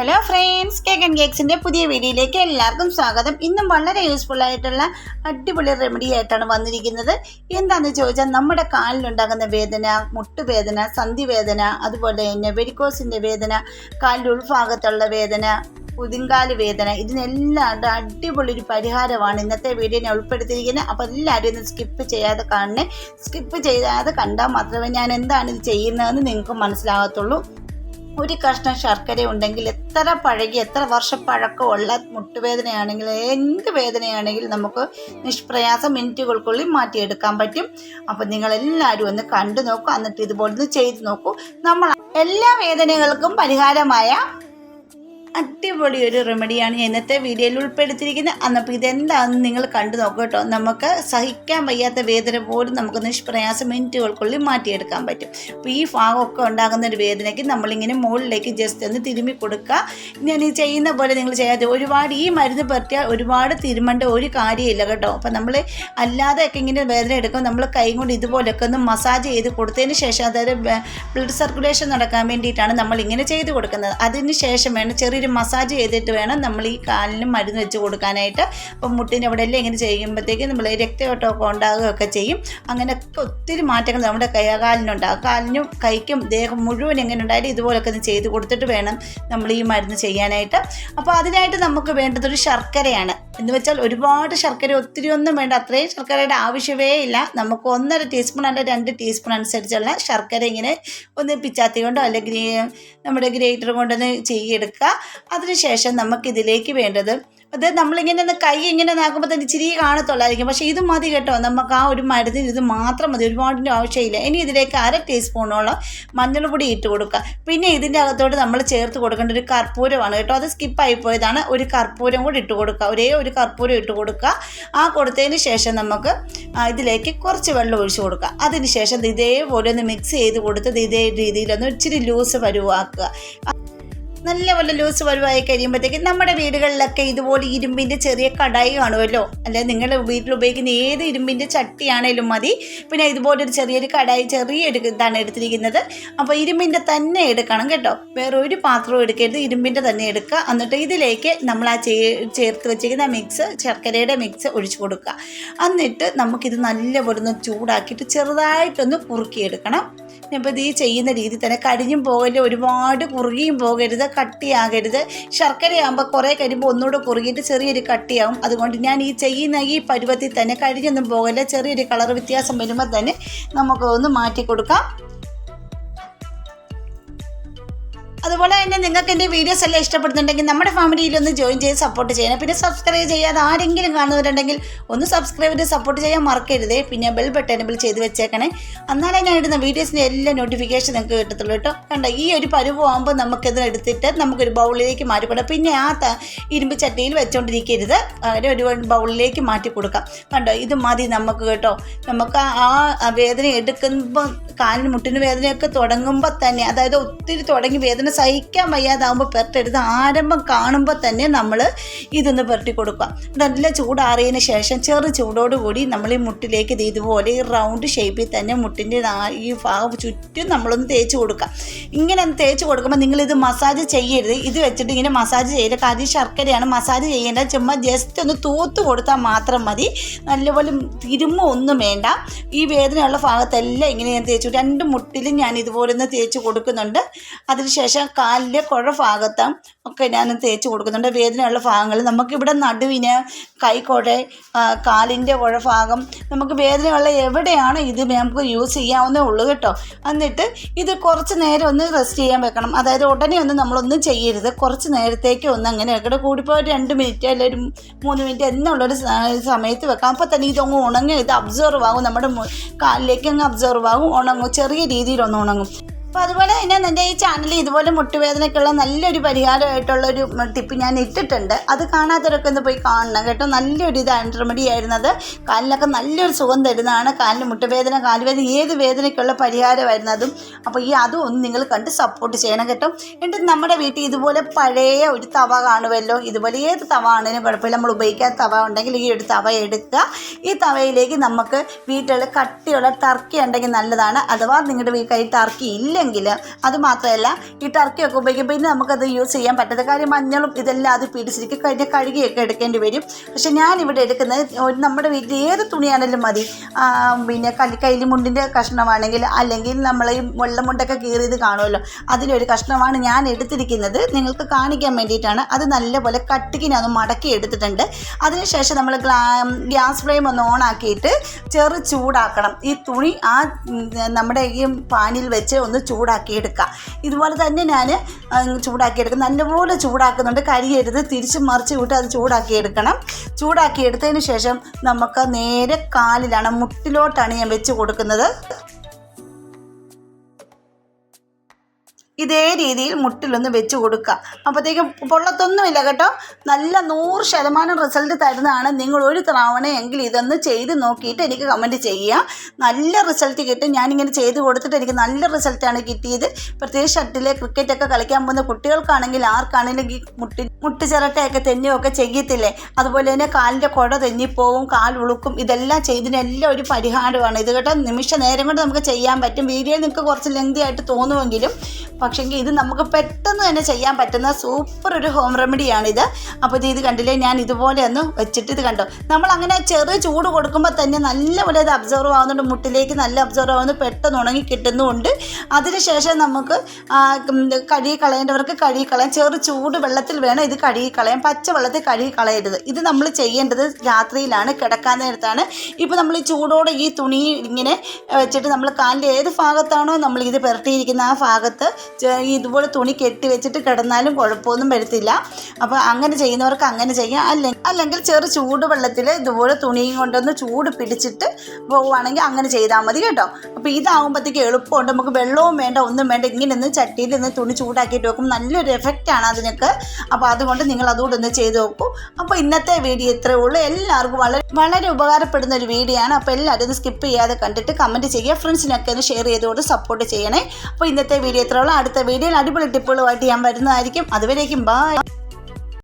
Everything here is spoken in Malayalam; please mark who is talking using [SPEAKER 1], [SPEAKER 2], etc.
[SPEAKER 1] ഹലോ ഫ്രണ്ട്സ് കേക്ക് ആൻഡ് കേക്സിന്റെ പുതിയ വീഡിയോയിലേക്ക് എല്ലാവർക്കും സ്വാഗതം. ഇന്നും വളരെ യൂസ്ഫുൾ ആയിട്ടുള്ള അടിപൊളി റെമഡി ആയിട്ടാണ് വന്നിരിക്കുന്നത്. എന്താണെന്ന് ചോദിച്ചാൽ നമ്മുടെ കാലിലുണ്ടാകുന്ന വേദന മുട്ടുവേദന സന്ധിവേദന അതുപോലെ തന്നെ വെരിക്കോസിന്റെ വേദന കാലിന്റെ ഉൾഭാഗത്തുള്ള വേദന പുതിങ്കാൽ വേദന ഇതിനെല്ലാം അടിപൊളി ഒരു പരിഹാരമാണ് ഇന്നത്തെ വീഡിയോ ഞാൻ ഉൾപ്പെടുത്തിയിരിക്കുന്നത്. അപ്പോൾ എല്ലാവരും ഇന്ന് സ്കിപ്പ് ചെയ്യാതെ കാണണേ. സ്കിപ്പ് ചെയ്യാതെ കണ്ടാൽ മാത്രമേ ഞാൻ എന്താണ് ഇത് ചെയ്യുന്നതെന്ന് നിങ്ങൾക്ക് മനസ്സിലാകത്തുള്ളൂ. ഒരു കഷ്ണം ശർക്കര ഉണ്ടെങ്കിൽ എത്ര പഴകി എത്ര വർഷം പഴക്കമുള്ള മുട്ടുവേദനയാണെങ്കിൽ എന്ത് വേദനയാണെങ്കിലും നമുക്ക് നിഷ്പ്രയാസം മിനിറ്റുകൾക്കുള്ളിൽ മാറ്റിയെടുക്കാൻ പറ്റും. അപ്പം നിങ്ങളെല്ലാവരും ഒന്ന് കണ്ടു നോക്കൂ. എന്നിട്ട് ഇതുപോലെ ഒന്ന് ചെയ്തു നോക്കൂ. നമ്മൾ എല്ലാ വേദനകൾക്കും പരിഹാരമായ അടിപൊളി ഒരു റെമഡിയാണ് ഞാൻ ഇന്നത്തെ വീഡിയോയിൽ ഉൾപ്പെടുത്തിയിരിക്കുന്നത്. അന്നപ്പോൾ ഇതെന്താണെന്ന് നിങ്ങൾ കണ്ടു നോക്കൂ കേട്ടോ. നമുക്ക് സഹിക്കാൻ വയ്യാത്ത വേദന പോലും നമുക്ക് നിഷ്പ്രയാസം മിനിറ്റുകൾക്കുള്ളിൽ മാറ്റിയെടുക്കാൻ പറ്റും. അപ്പോൾ ഈ ഭാഗമൊക്കെ ഉണ്ടാകുന്ന ഒരു വേദനയ്ക്ക് നമ്മളിങ്ങനെ മുകളിലേക്ക് ജസ്റ്റ് ഒന്ന് തിരുമ്മി കൊടുക്കുക. ഞാൻ ഈ ചെയ്യുന്ന പോലെ നിങ്ങൾ ചെയ്യാതെ ഒരുപാട് ഈ മരുന്ന് പറ്റിയാൽ ഒരുപാട് തിരുമേണ്ട ഒരു കാര്യമില്ല കേട്ടോ. അപ്പോൾ നമ്മൾ അല്ലാതെയൊക്കെ ഇങ്ങനെ വേദന എടുക്കും നമ്മൾ കൈ കൊണ്ട് ഇതുപോലെയൊക്കെ ഒന്ന് മസാജ് ചെയ്ത് കൊടുത്തതിന് ശേഷം അതായത് ബ്ലഡ് സർക്കുലേഷൻ നടക്കാൻ വേണ്ടിയിട്ടാണ് നമ്മൾ ഇങ്ങനെ ചെയ്ത് കൊടുക്കുന്നത്. അതിന് ശേഷം വേണം ചെറിയൊരു മസാജ് ചെയ്തിട്ട് വേണം നമ്മൾ ഈ കാലിന് മരുന്ന് വെച്ച് കൊടുക്കാനായിട്ട്. അപ്പം മുട്ടിന്റെ അവിടെ എല്ലാം ഇങ്ങനെ ചെയ്യുമ്പോഴത്തേക്ക് നമ്മൾ രക്തയോട്ടമൊക്കെ ഉണ്ടാകുകയൊക്കെ ചെയ്യും. അങ്ങനെയൊക്കെ ഒത്തിരി മാറ്റങ്ങൾ നമ്മുടെ കൈ കാലിനുണ്ടാകും. കാലിനും കൈക്കും ദേഹം മുഴുവൻ എങ്ങനെ ഉണ്ടായാലും ഇതുപോലൊക്കെ ഒന്ന് ചെയ്ത് കൊടുത്തിട്ട് വേണം നമ്മൾ ഈ മരുന്ന് ചെയ്യാനായിട്ട്. അപ്പോൾ അതിനായിട്ട് നമുക്ക് വേണ്ടതൊരു ശർക്കരയാണ്. എന്ന് വെച്ചാൽ ഒരുപാട് ശർക്കര ഒത്തിരി ഒന്നും വേണ്ട അത്രയും ശർക്കരയുടെ ആവശ്യമേ ഇല്ല. നമുക്ക് ഒന്നര ടീസ്പൂൺ അല്ല രണ്ട് ടീസ്പൂൺ അനുസരിച്ചുള്ള ശർക്കര ഇങ്ങനെ ഒന്ന് പിച്ചാത്തി കൊണ്ടോ അല്ലെങ്കിൽ നമ്മുടെ ഗ്രേറ്റർ കൊണ്ടൊന്ന് ചെയ്യെടുക്കുക. അതിനുശേഷം നമുക്കിതിലേക്ക് വേണ്ടത് അത് നമ്മളിങ്ങനെ ഒന്ന് കൈ ഇങ്ങനെ നാക്കുമ്പോൾ തന്നെ ഇച്ചിരി കാണത്തുള്ളായിരിക്കും. പക്ഷേ ഇത് മതി കേട്ടോ. നമുക്ക് ആ ഒരു മരുന്നിന് ഇത് മാത്രം മതി. ഒരുപാടിന്റെ ആവശ്യമില്ല. ഇനി ഇതിലേക്ക് അര ടീസ്പൂണോളം മഞ്ഞൾപ്പൊടി ഇട്ട് കൊടുക്കുക. പിന്നെ ഇതിന്റെ അകത്തോട്ട് നമ്മൾ ചേർത്ത് കൊടുക്കേണ്ട ഒരു കർപ്പൂരമാണ് കേട്ടോ. അത് സ്കിപ്പായി പോയതാണ്. ഒരു കർപ്പൂരം കൂടി ഇട്ട് കൊടുക്കുക. ഒരേ ഒരു കർപ്പൂരം ഇട്ട് കൊടുക്കുക. ആ കൊടുത്തതിന് ശേഷം നമുക്ക് ഇതിലേക്ക് കുറച്ച് വെള്ളം ഒഴിച്ച് കൊടുക്കുക. അതിന് ശേഷം ഇത് ഇതേപോലെ ഒന്ന് മിക്സ് ചെയ്ത് കൊടുത്ത് ഇതേ രീതിയിലൊന്ന് ഇച്ചിരി ലൂസ് പരുവാക്കുക. നല്ലപോലെ ലൂസ് വരുവായി കഴിയുമ്പോഴത്തേക്ക് നമ്മുടെ വീടുകളിലൊക്കെ ഇതുപോലെ ഇരുമ്പിന്റെ ചെറിയ കടായി കാണുമല്ലോ? അല്ലെ നിങ്ങൾ വീട്ടിൽ ഉപയോഗിക്കുന്ന ഏത് ഇരുമ്പിന്റെ ചട്ടിയാണേലും മതി. പിന്നെ ഇതുപോലെ ഒരു ചെറിയൊരു കടായി ചെറിയ ഇതാണ് എടുത്തിരിക്കുന്നത്. അപ്പോൾ ഇരുമ്പിന്റെ തന്നെ എടുക്കണം കേട്ടോ. വേറെ ഒരു പാത്രവും എടുക്കരുത്. ഇരുമ്പിന്റെ തന്നെ എടുക്കുക. എന്നിട്ട് ഇതിലേക്ക് നമ്മൾ ആ ചേർത്ത് വെച്ചിരിക്കുന്ന മിക്സ് ശർക്കരയുടെ മിക്സ് ഒഴിച്ചു കൊടുക്കുക. എന്നിട്ട് നമുക്കിത് നല്ലപോലെ ഒന്ന് ചൂടാക്കിയിട്ട് ചെറുതായിട്ടൊന്ന് കുറുക്കിയെടുക്കണം. ഇപ്പോൾ ഇത് ചെയ്യുന്ന രീതി തന്നെ. കരിഞ്ഞും പോകരുത് ഒരുപാട് കുറുകിയും പോകരുത് കട്ടിയാകരുത്. ശർക്കരയാകുമ്പോൾ കുറേ കഴിയുമ്പോൾ ഒന്നുകൂടെ കുറുകിയിട്ട് ചെറിയൊരു കട്ടിയാവും. അതുകൊണ്ട് ഞാൻ ഈ ചെയ്യുന്ന ഈ പരുവത്തിൽ തന്നെ കരിഞ്ഞൊന്നും പോകല്ല. ചെറിയൊരു കളർ വ്യത്യാസം വരുമ്പോൾ തന്നെ നമുക്ക് ഒന്ന് മാറ്റി കൊടുക്കാം. അതുപോലെ തന്നെ നിങ്ങൾക്ക് എന്റെ വീഡിയോസ് എല്ലാം ഇഷ്ടപ്പെടുന്നുണ്ടെങ്കിൽ നമ്മുടെ ഫാമിലിയിൽ ഒന്ന് ജോയിൻ ചെയ്ത് സപ്പോർട്ട് ചെയ്യണം. പിന്നെ സബ്സ്ക്രൈബ് ചെയ്യാതെ ആരെങ്കിലും കാണുന്നവരുണ്ടെങ്കിൽ ഒന്ന് സബ്സ്ക്രൈബ് ചെയ്ത് സപ്പോർട്ട് ചെയ്യാൻ മറക്കരുത്. പിന്നെ ബെൽ ബട്ടൺ എനബിൾ ചെയ്ത് വെച്ചേക്കണേ. എന്നാലേ ഞാൻ ഇടുന്ന വീഡിയോസിന്റെ എല്ലാ നോട്ടിഫിക്കേഷൻ നിങ്ങൾക്ക് കിട്ടത്തുള്ളൂ കേട്ടോ. കണ്ടോ ഈ ഒരു പരുവമാകുമ്പോൾ നമുക്കിത് എടുത്തിട്ട് നമുക്കൊരു ബൗളിലേക്ക് മാറ്റി കൊടുക്കാം പിന്നെ ആ ഇരുമ്പ് ചട്ടിയിൽ വെച്ചുകൊണ്ടിരിക്കരുത് അങ്ങനെ ഒരു ബൗളിലേക്ക് മാറ്റി കൊടുക്കാം. കണ്ടോ ഇത് മതി നമുക്ക് കേട്ടോ. നമുക്ക് ആ വേദന എടുക്കുമ്പോൾ കാലിന് മുട്ടിന് വേദനയൊക്കെ തുടങ്ങുമ്പോൾ തന്നെ അതായത് ഒത്തിരി തുടങ്ങി വേദന സഹിക്കാൻ വയ്യാതാവുമ്പോൾ പെരട്ടെടുത്ത് ആരംഭം കാണുമ്പോൾ തന്നെ നമ്മൾ ഇതൊന്ന് പുരട്ടി കൊടുക്കുക. നല്ല ചൂടാറിയതിന് ശേഷം ചെറു ചൂടോടുകൂടി നമ്മൾ ഈ മുട്ടിലേക്ക് ഇത് ഇതുപോലെ ഈ റൗണ്ട് ഷേപ്പിൽ തന്നെ മുട്ടിന്റെ ഈ ഭാഗം ചുറ്റും നമ്മളൊന്ന് തേച്ച് കൊടുക്കുക. ഇങ്ങനെ ഒന്ന് തേച്ച് കൊടുക്കുമ്പോൾ നിങ്ങളിത് മസാജ് ചെയ്യരുത്. ഇത് വെച്ചിട്ട് ഇങ്ങനെ മസാജ് ചെയ്യരുത്. കാര്യം ശർക്കരയാണ് മസാജ് ചെയ്യേണ്ട. ചുമ്മാ ജസ്റ്റ് ഒന്ന് തൂത്ത് കൊടുത്താൽ മാത്രം മതി. നല്ലപോലെ തിരുമ്മ ഒന്നും വേണ്ട. ഈ വേദനയുള്ള ഭാഗത്തെല്ലാം ഇങ്ങനെ ഞാൻ തേച്ചു രണ്ട് മുട്ടിലും ഞാൻ ഇതുപോലെ ഒന്ന് തേച്ച് കൊടുക്കുന്നുണ്ട്. അതിനുശേഷം കാലിലെ കുഴ ഭാഗത്തും ഒക്കെ ഞാൻ തേച്ച് കൊടുക്കുന്നുണ്ട്. വേദനയുള്ള ഭാഗങ്ങൾ നമുക്കിവിടെ നടുവിന് കൈക്കുഴ കാലിന്റെ കുഴ ഭാഗം നമുക്ക് വേദനയുള്ള എവിടെയാണ് ഇത് നമുക്ക് യൂസ് ചെയ്യാവുന്നേ ഉള്ളൂ കേട്ടോ. എന്നിട്ട് ഇത് കുറച്ച് നേരം ഒന്ന് റെസ്റ്റ് ചെയ്യാൻ വെക്കണം. അതായത് ഉടനെ ഒന്നും നമ്മളൊന്നും ചെയ്യരുത്. കുറച്ച് നേരത്തേക്ക് ഒന്ന് അങ്ങനെ വെക്കണം കൂടിപ്പോൾ ഒരു രണ്ട് മിനിറ്റ് അല്ലെങ്കിൽ ഒരു മൂന്ന് മിനിറ്റ് എന്നുള്ളൊരു സമയത്ത് വെക്കാം. അപ്പോൾ തന്നെ ഇതൊന്ന് ഉണങ്ങി. ഇത് അബ്സർവ് ആകും. നമ്മുടെ കാലിലേക്ക് അങ്ങ് അബ്സർവ് ആകും. ഉണങ്ങും. ചെറിയ രീതിയിൽ ഒന്ന് ഉണങ്ങും. അപ്പോൾ അതുപോലെ തന്നെ എന്റെ ഈ ചാനലിൽ ഇതുപോലെ മുട്ടുവേദനയ്ക്കുള്ള നല്ലൊരു പരിഹാരമായിട്ടുള്ളൊരു ടിപ്പ് ഞാൻ ഇട്ടിട്ടുണ്ട്. അത് കാണാത്തവരൊക്കെ ഒന്ന് പോയി കാണണം കേട്ടോ. നല്ലൊരു ഇതാണ് റെമഡി ആയിരുന്നത്. കാലിനൊക്കെ നല്ലൊരു സുഖം തരുന്നതാണ്. കാലിന് മുട്ടുവേദന കാലുവേദന ഏത് വേദനയ്ക്കുള്ള പരിഹാരമായിരുന്നു അതും. അപ്പോൾ ഈ അതും ഒന്ന് നിങ്ങൾ കണ്ട് സപ്പോർട്ട് ചെയ്യണം കേട്ടോ. എന്നിട്ട് നമ്മുടെ വീട്ടിൽ ഇതുപോലെ പഴയ ഒരു തവ കാണുമല്ലോ. ഇതുപോലെ ഏത് തവ ആണെങ്കിലും കുഴപ്പമില്ല. നമ്മൾ ഉപയോഗിക്കാത്ത തവ ഉണ്ടെങ്കിൽ ഈ ഒരു തവ എടുക്കുക. ഈ തവയിലേക്ക് നമുക്ക് വീട്ടിൽ കട്ടിയുള്ള ടർക്കി ഉണ്ടെങ്കിൽ നല്ലതാണ്. അഥവാ നിങ്ങളുടെ വീട്ടിൽ ടർക്കി ഇല്ല ഇല്ലെങ്കിൽ അത് മാത്രമല്ല ഈ ടർക്കിയൊക്കെ ഉപയോഗിക്കുമ്പോൾ പിന്നെ നമുക്കത് യൂസ് ചെയ്യാൻ പറ്റാത്ത കാര്യം മഞ്ഞളും ഇതെല്ലാം അത് പിടിച്ചിരിക്കും കഴിഞ്ഞ കഴുകിയൊക്കെ എടുക്കേണ്ടി വരും. പക്ഷേ ഞാനിവിടെ എടുക്കുന്നത് നമ്മുടെ വീട്ടിൽ ഏത് തുണിയാണെങ്കിലും മതി. പിന്നെ കല്ലി കയ്യിൽ മുണ്ടിന്റെ കഷ്ണമാണെങ്കിൽ അല്ലെങ്കിൽ നമ്മൾ ഈ വെള്ളമുണ്ടൊക്കെ കീറിയത് കാണുമല്ലോ. അതിലൊരു കഷ്ണമാണ് ഞാൻ എടുത്തിരിക്കുന്നത്. നിങ്ങൾക്ക് കാണിക്കാൻ വേണ്ടിയിട്ടാണ്. അത് നല്ലപോലെ കട്ടിക്കിനൊന്ന് മടക്കി എടുത്തിട്ടുണ്ട്. അതിനുശേഷം നമ്മൾ ഗ്യാസ് ഫ്ലെയിം ഒന്ന് ഓണാക്കിയിട്ട് ചെറു ചൂടാക്കണം. ഈ തുണി ആ നമ്മുടെ ഈ പാനിൽ വെച്ച് ഒന്ന് ചൂടാക്കി എടുക്കുക ഇതുപോലെ തന്നെ ഞാൻ ചൂടാക്കി എടുക്കും നല്ലപോലെ ചൂടാക്കുന്നുണ്ട്. കരിയരുത്. തിരിച്ച് മറിച്ച് വിട്ട് അത് ചൂടാക്കി എടുക്കണം ചൂടാക്കി എടുത്തതിന് ശേഷം നമുക്ക് നേരെ കാലിലാണ് മുട്ടിലോട്ടാണ് ഞാൻ വെച്ച് കൊടുക്കുന്നത്. ഇതേ രീതിയിൽ മുട്ടിലൊന്ന് വെച്ച് കൊടുക്കുക. അപ്പോഴത്തേക്കും പൊള്ളത്തൊന്നുമില്ല കേട്ടോ. നല്ല നൂറ് ശതമാനം റിസൾട്ട് തരുന്നതാണ് നിങ്ങൾ ഒരു തവണയെങ്കിൽ ഇതൊന്ന് ചെയ്ത് നോക്കിയിട്ട് എനിക്ക് കമന്റ് ചെയ്യുക. നല്ല റിസൾട്ട് കിട്ടും. ഞാനിങ്ങനെ ചെയ്ത് കൊടുത്തിട്ട് എനിക്ക് നല്ല റിസൾട്ടാണ് കിട്ടിയത്. പ്രത്യേകിച്ച് ഷട്ടിലെ ക്രിക്കറ്റൊക്കെ കളിക്കാൻ പോകുന്ന കുട്ടികൾക്കാണെങ്കിൽ ആർക്കാണെങ്കിലും മുട്ടി മുട്ട് ചിരട്ടയൊക്കെ തെന്നിയൊക്കെ ചെയ്യത്തില്ലേ? അതുപോലെ തന്നെ കാലിന്റെ കുട തെന്നിപ്പോവും കാൽ ഉളുക്കും. ഇതെല്ലാം ചെയ്തതിനെല്ലാം ഒരു പരിഹാരമാണ്. ഇത് കേട്ടോ നിമിഷ നേരം കൊണ്ട് നമുക്ക് ചെയ്യാൻ പറ്റും. വീഡിയോ നിങ്ങൾക്ക് കുറച്ച് ലെങ്തി ആയിട്ട് തോന്നുമെങ്കിലും പക്ഷേങ്കിൽ ഇത് നമുക്ക് പെട്ടെന്ന് തന്നെ ചെയ്യാൻ പറ്റുന്ന സൂപ്പർ ഒരു ഹോം റെമഡിയാണിത് അപ്പോൾ ഇത് ഇത് കണ്ടില്ലേ? ഞാൻ ഇതുപോലെ ഒന്ന് വെച്ചിട്ട് ഇത് കണ്ടോ? നമ്മൾ അങ്ങനെ ചെറിയ ചൂട് കൊടുക്കുമ്പോൾ തന്നെ നല്ലപോലെ ഇത് അബ്സർവ് ആവുന്നുണ്ട്. മുട്ടിലേക്ക് നല്ല അബ്സർവ് ആവുന്നു. പെട്ടെന്ന് ഉണങ്ങി കിട്ടുന്നുമുണ്ട്. അതിനുശേഷം നമുക്ക് കഴുകി കളയേണ്ടവർക്ക് കഴുകി കളയാം. ചെറു ചൂട് വെള്ളത്തിൽ വേണം ഇത് കഴുകി കളയാം പച്ച വെള്ളത്തിൽ കഴുകി കളയരുത്. ഇത് നമ്മൾ ചെയ്യേണ്ടത് രാത്രിയിലാണ്. കിടക്കാൻ നേരത്താണ്. ഇപ്പോൾ നമ്മൾ ഈ ചൂടോടെ ഈ തുണി ഇങ്ങനെ വെച്ചിട്ട് നമ്മൾ കാലിന്റെ ഏത് ഭാഗത്താണോ നമ്മൾ ഇത് പുരട്ടിയിരിക്കുന്ന ആ ഭാഗത്ത് ഇതുപോലെ തുണി കെട്ടി വെച്ചിട്ട് കിടന്നാലും കുഴപ്പമൊന്നും വരുത്തില്ല. അപ്പോൾ അങ്ങനെ ചെയ്യുന്നവർക്ക് അങ്ങനെ ചെയ്യാം. അല്ലെങ്കിൽ അല്ലെങ്കിൽ ചെറു ചൂട് വെള്ളത്തിൽ ഇതുപോലെ തുണിയും കൊണ്ടൊന്ന് ചൂട് പിടിച്ചിട്ട് പോവുകയാണെങ്കിൽ അങ്ങനെ ചെയ്താൽ മതി കേട്ടോ. അപ്പോൾ ഇതാകുമ്പോഴത്തേക്ക് എളുപ്പമുണ്ട്. നമുക്ക് വെള്ളവും വേണ്ട ഒന്നും വേണ്ട. ഇങ്ങനെ ഒന്ന് ചട്ടിയിൽ നിന്ന് തുണി ചൂടാക്കിയിട്ട് വെക്കും. നല്ലൊരു എഫക്റ്റാണ് അതിനൊക്കെ. അപ്പോൾ അതുകൊണ്ട് നിങ്ങൾ അതുകൂടെ ഒന്ന് ചെയ്ത് നോക്കൂ. അപ്പോൾ ഇന്നത്തെ വീഡിയോ ഇത്രയേ ഉള്ളൂ. എല്ലാവർക്കും വളരെ വളരെ ഉപകാരപ്പെടുന്ന ഒരു വീഡിയോ ആണ്. അപ്പോൾ എല്ലാവരും സ്കിപ്പ് ചെയ്യാതെ കണ്ടിട്ട് കമന്റ് ചെയ്യുക. ഫ്രണ്ട്സിനൊക്കെ ഒന്ന് ഷെയർ ചെയ്തുകൊണ്ട് സപ്പോർട്ട് ചെയ്യണേ. അപ്പോൾ ഇന്നത്തെ വീഡിയോ ഇത്രയുള്ള ഉള്ളൂ. അടുത്ത വീഡിയോയിൽ അടിപൊളി ടിപ്പുകളുമായിട്ട് ഞാൻ വരുന്നതായിരിക്കും. അതുവരേക്കും ബൈ